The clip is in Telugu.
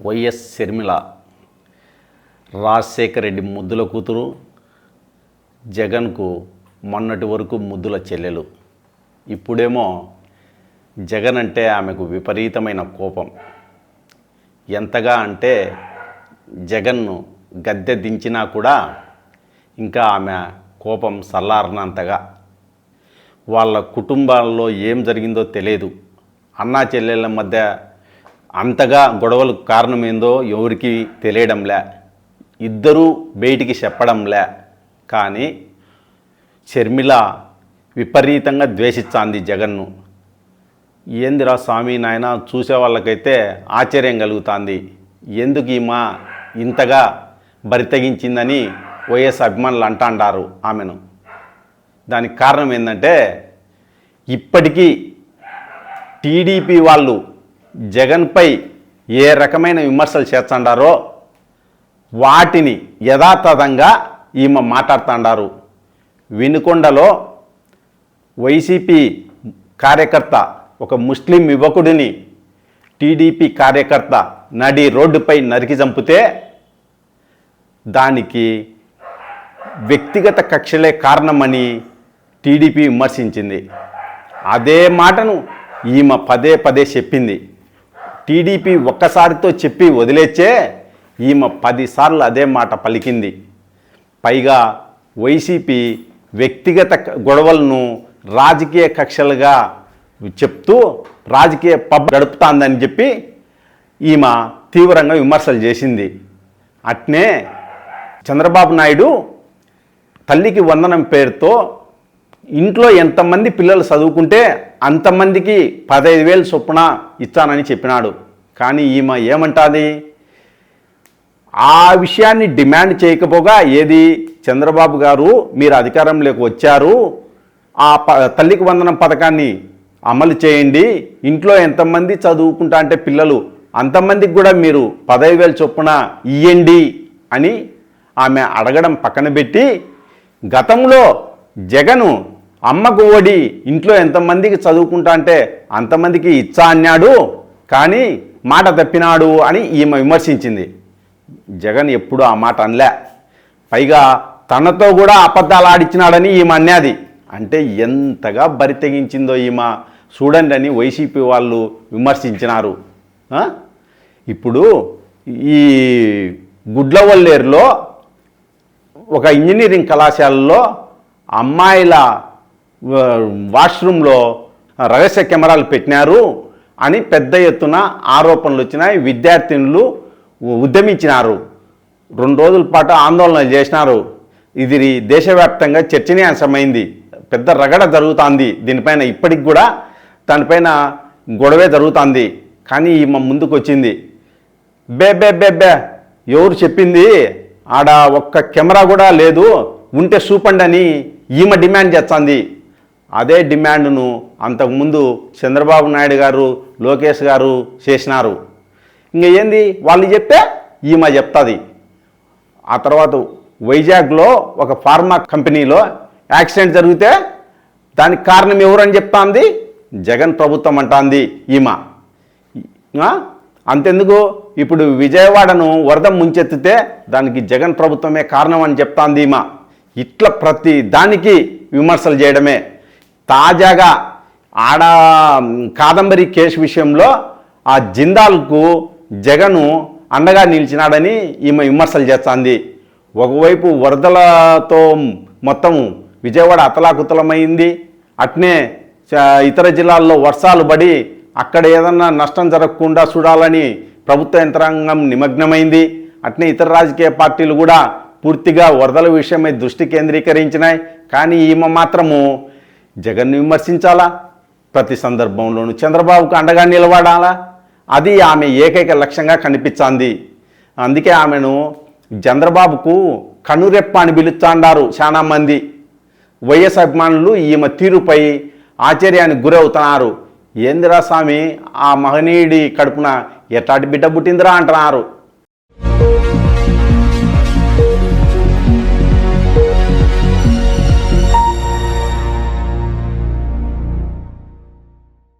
వైఎస్ షర్మిల రాజశేఖర రెడ్డి ముద్దుల కూతురు జగన్కు మొన్నటి వరకు ముద్దుల చెల్లెలు. ఇప్పుడేమో జగన్ అంటే ఆమెకు విపరీతమైన కోపం. ఎంతగా అంటే జగన్ను గద్దె దించినా కూడా ఇంకా ఆమె కోపం సల్లారనంతగా. వాళ్ళ కుటుంబాల్లో ఏం జరిగిందో తెలియదు అన్నా చెల్లెళ్ళ మధ్య అంతగా గొడవలకు కారణమేందో ఎవరికి తెలియడంలే. ఇద్దరూ బయటికి చెప్పడంలే. కానీ షర్మిల విపరీతంగా ద్వేషించాంది జగన్ను. ఏందిరా స్వామి నాయన చూసే వాళ్ళకైతే ఆశ్చర్యం కలుగుతుంది. ఎందుకు మా ఇంతగా బరితగించిందని వైఎస్ అభిమానులు అంటాండారు ఆమెను. దానికి కారణం ఏంటంటే ఇప్పటికీ టీడీపీ వాళ్ళు జగన్పై ఏ రకమైన విమర్శలు చేస్తుండారో వాటిని యథాతథంగా ఈమె మాట్లాడుతుండారు. వినుకొండలో వైసీపీ కార్యకర్త ఒక ముస్లిం యువకుడిని టీడీపీ కార్యకర్త నడి రోడ్డుపై నరికి చంపితే దానికి వ్యక్తిగత కక్షలే కారణమని టీడీపీ విమర్శించింది. అదే మాటను ఈమె పదే పదే చెప్పింది. టీడీపీ ఒక్కసారితో చెప్పి వదిలేచ్చే ఈమె పదిసార్లు అదే మాట పలికింది. పైగా వైసీపీ వ్యక్తిగత గొడవలను రాజకీయ కక్షలుగా చెప్తూ రాజకీయ పబ్ గడుపుతాందని చెప్పి ఈమె తీవ్రంగా విమర్శలు చేసింది. అట్నే చంద్రబాబు నాయుడు తల్లికి వందనం పేరుతో ఇంట్లో ఎంతమంది పిల్లలు చదువుకుంటే అంతమందికి పదహైదు వేలు చొప్పున ఇస్తానని చెప్పినాడు. కానీ ఈమె ఏమంటుంది? ఆ విషయాన్ని డిమాండ్ చేయకపోగా ఏది? చంద్రబాబు గారు మీరు అధికారంలోకి వచ్చారు. ఆ ప తల్లికి వందనం పథకాన్ని అమలు చేయండి. ఇంట్లో ఎంతమంది చదువుకుంటా అంటే పిల్లలు అంతమందికి కూడా మీరు పదహైదు వేలు చొప్పున ఇయ్యండి అని ఆమె అడగడం పక్కన పెట్టి గతంలో జగను అమ్మకు ఓడి ఇంట్లో ఎంతమందికి చదువుకుంటా అంటే అంతమందికి ఇచ్చా అన్నాడు కానీ మాట తప్పినాడు అని ఈమె విమర్శించింది. జగన్ ఎప్పుడు ఆ మాట అనలే. పైగా తనతో కూడా అబద్ధాలు ఆడిచ్చినాడని ఈమె అన్నది. అంటే ఎంతగా బరి తెగించిందో ఈమె. చూడండి అని వైసీపీ వాళ్ళు విమర్శించినారు. ఇప్పుడు ఈ గుడ్లవల్లేరులో ఒక ఇంజనీరింగ్ కళాశాలలో అమ్మాయిల వాష్రూమ్లో రహస్య కెమెరాలు పెట్టినారు అని పెద్ద ఎత్తున ఆరోపణలు వచ్చినాయి. విద్యార్థినులు ఉద్యమించినారు. రెండు రోజుల పాటు ఆందోళన చేసినారు. ఇది దేశవ్యాప్తంగా చర్చనీయాంశమైంది. పెద్ద రగడ జరుగుతుంది. దీనిపైన ఇప్పటికి కూడా దానిపైన గొడవే జరుగుతుంది. కానీ ఈమె ముందుకు వచ్చింది బే బే బే బే ఎవరు చెప్పింది? ఆడ ఒక్క కెమెరా కూడా లేదు. ఉంటే చూపండి అని ఈమె డిమాండ్ చేస్తుంది. అదే డిమాండ్ను అంతకుముందు చంద్రబాబు నాయుడు గారు లోకేష్ గారు చేసినారు. ఇంక ఏంది? వాళ్ళు చెప్తే ఈమె చెప్తుంది. ఆ తర్వాత వైజాగ్లో ఒక ఫార్మా కంపెనీలో యాక్సిడెంట్ జరిగితే దానికి కారణం ఎవరని చెప్తాంది? జగన్ ప్రభుత్వం అంటాంది ఈమె. అంతెందుకు? ఇప్పుడు విజయవాడను వరద ముంచెత్తితే దానికి జగన్ ప్రభుత్వమే కారణం అని చెప్తాంది ఈమె. ఇట్లా ప్రతి దానికి విమర్శలు చేయడమే. తాజాగా ఆడ కాదంబరి కేసు విషయంలో ఆ జిందాల్కు జగను అండగా నిలిచినాడని ఈమె విమర్శలు చేస్తుంది. ఒకవైపు వరదలతో మొత్తం విజయవాడ అతలాకుతలమైంది. అట్నే చ- ఇతర జిల్లాల్లో వర్షాలు పడి అక్కడ ఏదన్నా నష్టం జరగకుండా చూడాలని ప్రభుత్వ యంత్రాంగం నిమగ్నమైంది. అట్నే ఇతర రాజకీయ పార్టీలు కూడా పూర్తిగా వరదల విషయమై దృష్టి కేంద్రీకరించినాయి. కానీ ఈమె మాత్రము జగన్ను విమర్శించాలా? ప్రతి సందర్భంలోనూ చంద్రబాబుకు అండగా నిలబడాలా? అది ఆమె ఏకైక లక్ష్యంగా కనిపించింది. అందుకే ఆమెను చంద్రబాబుకు కనురెప్ప అని పిలుస్తాండారు చాలామంది వైఎస్ అభిమానులు ఈమె తీరుపై ఆశ్చర్యానికి గురవుతున్నారు. ఏందిరా స్వామి ఆ మహనీయుడి కడుపున ఎట్లాంటి బిడ్డ పుట్టిందిరా? అంటున్నారు.